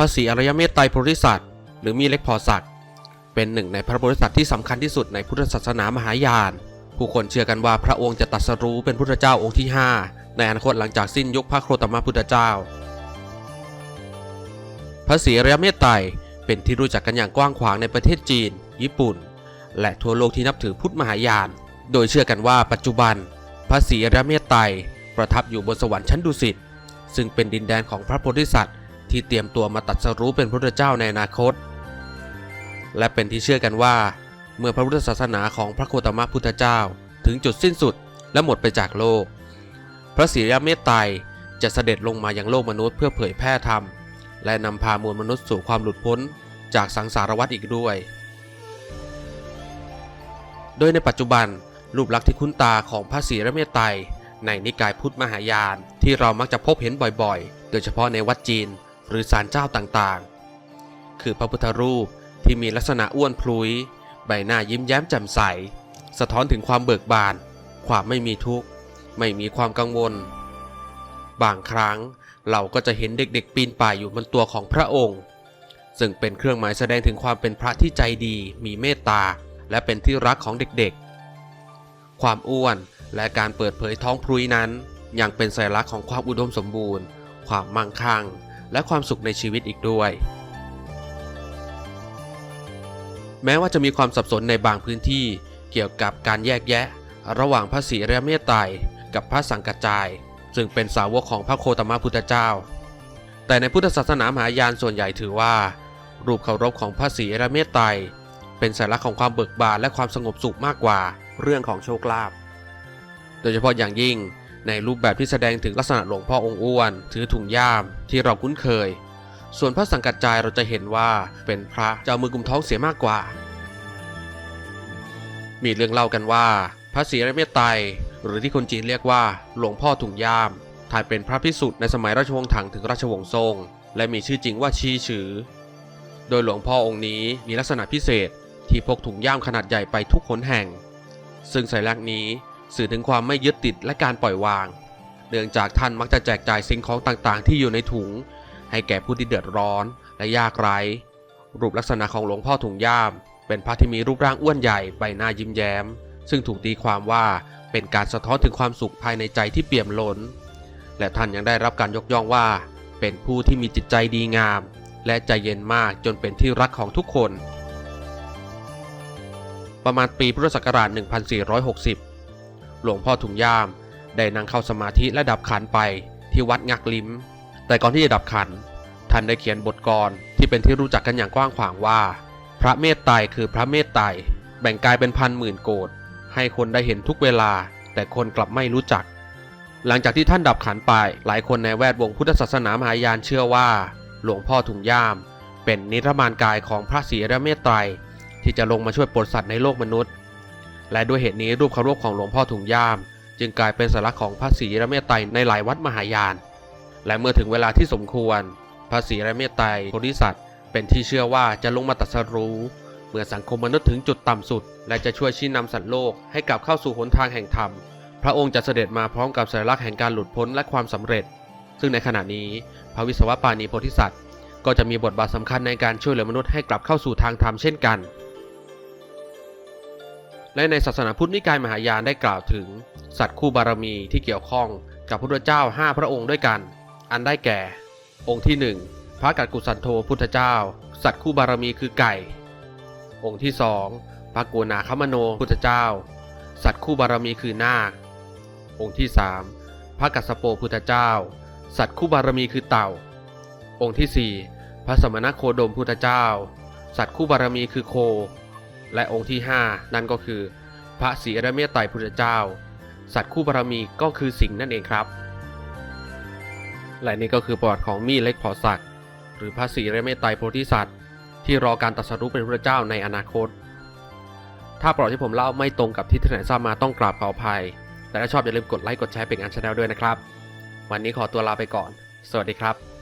พระศรีอริยเมตไตรโพธิสัตว์ หรือมีเล็กพอศักดิ์เป็นหนึ่งในพระโพธิสัตว์ที่สำคัญที่สุดในพุทธศาสนามหายาน ผู้คนเชื่อกันว่าพระองค์จะตรัสรู้เป็นพุทธเจ้าองค์ที่ 5 ในอนาคตหลังจากสิ้นยุคพระโคตมพุทธเจ้า พระศรีอริยเมตไตรเป็นที่รู้จักกันอย่างกว้างขวางในประเทศจีน ญี่ปุ่น และทั่วโลกที่นับถือพุทธมหายาน โดยเชื่อกันว่าปัจจุบัน พระศรีอริยเมตไตรประทับอยู่บนสวรรค์ชั้นดุสิตซึ่งเป็นดินแดนของพระโพธิสัตว์ ที่เตรียมตัวมาตัดสรู้เป็นพระพุทธเจ้าในอนาคต และเป็นที่เชื่อกันว่า เมื่อพระพุทธศาสนาของพระโคตมพุทธเจ้า ถึงจุดสิ้นสุดและหมดไปจากโลก พระศรีริยเมตไตรจะเสด็จลงมายังโลกมนุษย์เพื่อเผยแพร่ธรรม และนำพามวลมนุษย์สู่ความหลุดพ้นจากสังสารวัฏอีกด้วย โดยในปัจจุบันรูปลักษณ์ที่คุ้นตาของพระศรีริเมตไตรในนิกายพุทธมหายานที่เรามักจะพบเห็นบ่อยๆ โดยเฉพาะในวัดจีน หรือศาลเจ้าต่างๆ คือพระพุทธรูปที่มีลักษณะอ้วนพลุย ใบหน้ายิ้มแย้มแจ่มใส สะท้อนถึงความเบิกบาน ความไม่มีทุกข์ ไม่มีความกังวล บางครั้งเราก็จะเห็นเด็กๆ ปีนป่ายอยู่บนตัวของพระองค์ ซึ่งเป็นเครื่องหมายแสดงถึงความเป็นพระที่ใจดี มีเมตตา และเป็นที่รักของเด็กๆ ความอ้วนและการเปิดเผยท้องพรุยนั้น ยังเป็นสัญลักษณ์ของความอุดมสมบูรณ์ ความมั่งคั่ง และความสุขในชีวิตอีกด้วย แม้ว่าจะมีความสับสนในบางพื้นที่เกี่ยวกับการแยกแยะ ระหว่างพระศรีอริยเมตไตรกับพระสังกัจจาย ซึ่งเป็นสาวกของพระโคตมพุทธเจ้า แต่ในพุทธศาสนามหายานส่วนใหญ่ถือว่า รูปเคารพของพระศรีอริยเมตไตรเป็นสัญลักษณ์ของความเบิกบานและความสงบสุขมากกว่าเรื่องของโชคลาภ โดยเฉพาะอย่างยิ่ง ในรูปแบบที่แสดงถึงลักษณะหลวงพ่อองค์อ้วน ถือถุงย่ามที่เราคุ้นเคย ส่วนพระสังกัจจายเราจะเห็นว่าเป็นพระเจ้ามือกุมท้องเสียมากกว่า มีเรื่องเล่ากันว่า พระศรีริยเมตไตรหรือที่คนจีนเรียกว่า หลวงพ่อถุงย่ามถ่ายเป็นพระพิสุทธิ์ในสมัยราชวงศ์ถังถึงราชวงศ์ซ่งและมีชื่อจริงว่าชีฉือ โดยหลวงพ่อองค์นี้มีลักษณะพิเศษที่พกถุงย่ามขนาดใหญ่ไปทุกหนแห่ง ซึ่งสัญลักษณ์นี้ สื่อถึงความไม่ยึดติดและการปล่อยวาง เนื่องจากท่านมักจะแจกจ่ายสิ่งของต่างๆ ที่อยู่ในถุง ให้แก่ผู้ที่เดือดร้อนและยากไร้ รูปลักษณะของหลวงพ่อถุงย่าม เป็นพระที่มีรูปร่างอ้วนใหญ่ใบหน้ายิ้มแย้ม ซึ่งถูกตีความว่าเป็นการสะท้อนถึงความสุขภายในใจที่เปี่ยมล้น และท่านยังได้รับการยกย่องว่า เป็นผู้ที่มีจิตใจดีงาม และใจเย็นมากจนเป็นที่รักของทุกคน ประมาณปีพุทธศักราช 1460 หลวงพ่อถุงย่าม ได้นั่งเข้าสมาธิและดับขันไปที่วัดงักลิ้ม แต่ก่อนที่จะดับขัน ท่านได้เขียนบทกรที่เป็นที่รู้จักกันอย่างกว้างขวางว่า พระเมตไตรคือพระเมตไตรแบ่งกายเป็นพันหมื่นโกดให้คนได้เห็นทุกเวลา แต่คนกลับไม่รู้จัก หลังจากที่ท่านดับขันไป หลายคนในแวดวงพุทธศาสนามหายานเชื่อว่า หลวงพ่อถุงย่าม เป็นนิรมานกายของพระศรีริยเมตไตรที่จะลงมาช่วยปลดสัตว์ในโลกมนุษย์ และด้วยเหตุนี้รูปเคารพของหลวงพ่อถุงย่าม จึงกลายเป็นสัญลักษณ์ของพระศรีริยเมตไตรในหลายวัดมหายาน และเมื่อถึงเวลาที่สมควร พระศรีริยเมตไตรโพธิสัตว์เป็นที่เชื่อว่าจะลงมาตรัสรู้ เมื่อสังคมมนุษย์ถึงจุดต่ำสุด และจะช่วยชี้นำสัตว์โลกให้กลับเข้าสู่หนทางแห่งธรรม พระองค์จะเสด็จมาพร้อมกับสัญลักษณ์แห่งการหลุดพ้นและความสำเร็จ ซึ่งในขณะนี้พระวิศวปานีโพธิสัตว์ ก็จะมีบทบาทสำคัญในการช่วยเหลือมนุษย์ให้กลับเข้าสู่ทางธรรมเช่นกัน และในศาสนาพุทธนิกายมหายานได้กล่าวถึง สัตว์คู่บารมีที่เกี่ยวข้องกับพระพุทธเจ้า 5 พระองค์ด้วยกัน อันได้แก่ องค์ที่ 1 พระกัดกุสันโธพุทธเจ้า สัตว์คู่บารมีคือไก่ องค์ที่2พระโกนาคมโนพุทธเจ้า สัตว์คู่บารมีคือนาค องค์ที่3พระกัสสโปพุทธเจ้า สัตว์คู่บารมีคือเต่า องค์ที่4พระสมณโคดมพุทธเจ้า สัตว์คู่บารมีคือโค และองค์ที่ 5 นั่นก็คือ พระศรีอริยเมตไตรพุทธเจ้า สัตว์คู่บารมีก็คือสิงห์นั่นเองครับ และนี่ก็คือประวัติของมีเล็กพอศักดิ์หรือพระศรีอริยเมตไตรโพธิสัตว์ ที่รอการตรัสรู้เป็นพระเจ้าในอนาคต ถ้าประวัติที่ผมเล่าไม่ตรงกับที่ท่านไหนทราบมาต้องกราบขออภัย แต่ถ้าชอบอย่าลืมกดไลค์กดแชร์เป็นงานชาแนลด้วยนะครับ วันนี้ขอตัวลาไปก่อน สวัสดีครับ